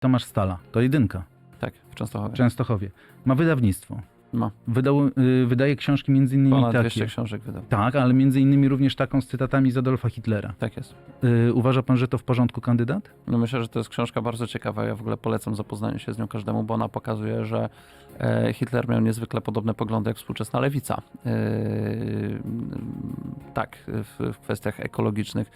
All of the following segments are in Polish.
Tomasz Stala, to jedynka Tak, w Częstochowie. w Częstochowie. Ma wydawnictwo. Ma Wydał, y, wydaje książki między innymi ponad takie. 200 książek wydał. Tak, ale między innymi również taką z cytatami z Adolfa Hitlera. Tak jest. Y, uważa pan, że to w porządku kandydat? No myślę, że to jest książka bardzo ciekawa. Ja w ogóle polecam zapoznanie się z nią każdemu, bo ona pokazuje, że e, Hitler miał niezwykle podobne poglądy jak współczesna lewica. E, tak, w, w kwestiach ekologicznych,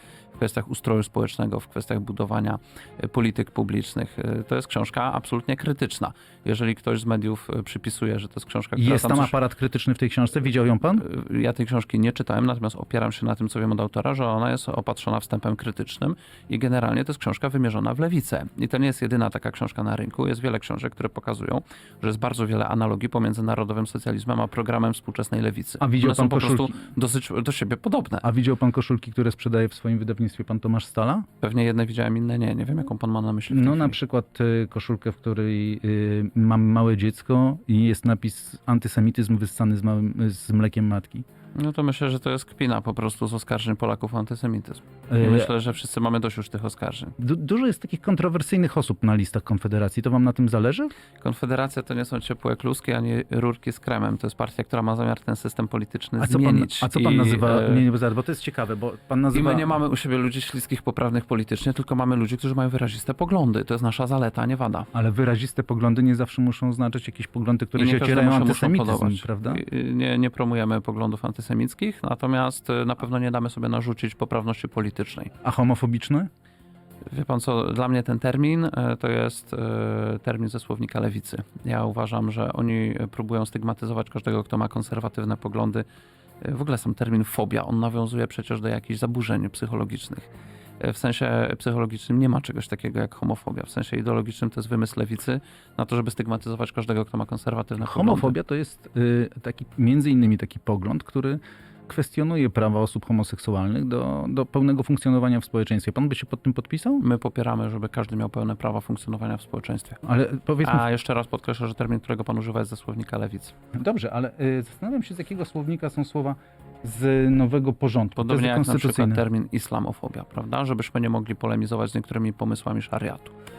kwestiach ustroju społecznego, w kwestiach budowania e, polityk publicznych. E, To jest książka absolutnie krytyczna. Jeżeli ktoś z mediów e, przypisuje, że to jest książka, która Jest tam tam coś... aparat krytyczny w tej książce, widział ją pan? Ja tej książki nie czytałem, natomiast opieram się na tym, co wiem od autora, że ona jest opatrzona wstępem krytycznym i generalnie to jest książka wymierzona w lewicę. I to nie jest jedyna taka książka na rynku. Jest wiele książek, które pokazują, że jest bardzo wiele analogii pomiędzy narodowym socjalizmem a programem współczesnej lewicy. A widział One są pan po prostu koszulki? dosyć do siebie podobne. A widział pan koszulki, które sprzedaje w swoim wydawnictwie pan Tomasz Stala? Pewnie jedne widziałem, inne nie. Nie wiem, jaką pan ma na myśli. No na przykład y, koszulkę, w której y, mam małe dziecko i jest napis antysemityzm wyssany z, małym, z mlekiem matki. No to myślę, że to jest kpina po prostu z oskarżeń Polaków o antysemityzm. I Y, myślę, że wszyscy mamy dość już tych oskarżeń. Du- dużo jest takich kontrowersyjnych osób na listach Konfederacji. To wam na tym zależy? Konfederacja to nie są ciepłe kluski ani rurki z kremem. To jest partia, która ma zamiar ten system polityczny A co pan, zmienić. a co pan I, nazywa? e, Nie, nie, bo to jest ciekawe, bo pan I nazywa... my nie mamy u siebie ludzi śliskich, poprawnych politycznie, tylko mamy ludzi, którzy mają wyraziste poglądy. To jest nasza zaleta, a nie wada. Ale wyraziste poglądy nie zawsze muszą znaczyć jakieś poglądy, które I nie się muszą antysemityzm, prawda? I- Nie, nie promujemy poglądów antysemickich, natomiast e, na pewno nie damy sobie narzucić poprawności politycznej. A homofobiczne? Wie pan co, dla mnie ten termin e, to jest e, termin ze słownika lewicy. Ja uważam, że oni próbują stygmatyzować każdego, kto ma konserwatywne poglądy. W ogóle sam termin fobia, on nawiązuje przecież do jakichś zaburzeń psychologicznych. E, W sensie psychologicznym nie ma czegoś takiego jak homofobia. W sensie ideologicznym to jest wymysł lewicy na to, żeby stygmatyzować każdego, kto ma konserwatywne poglądy. Homofobia to jest y, taki, między innymi taki pogląd, który kwestionuje prawa osób homoseksualnych do, do pełnego funkcjonowania w społeczeństwie. Pan by się pod tym podpisał? My popieramy, żeby każdy miał pełne prawa funkcjonowania w społeczeństwie. Ale powiedzmy, A jeszcze raz podkreślę, że termin, którego pan używa jest ze słownika lewicy. dobrze, ale y, zastanawiam się, z jakiego słownika są słowa z nowego porządku. Podobnie jak na przykład termin islamofobia, prawda? Żebyśmy nie mogli polemizować z niektórymi pomysłami szariatu.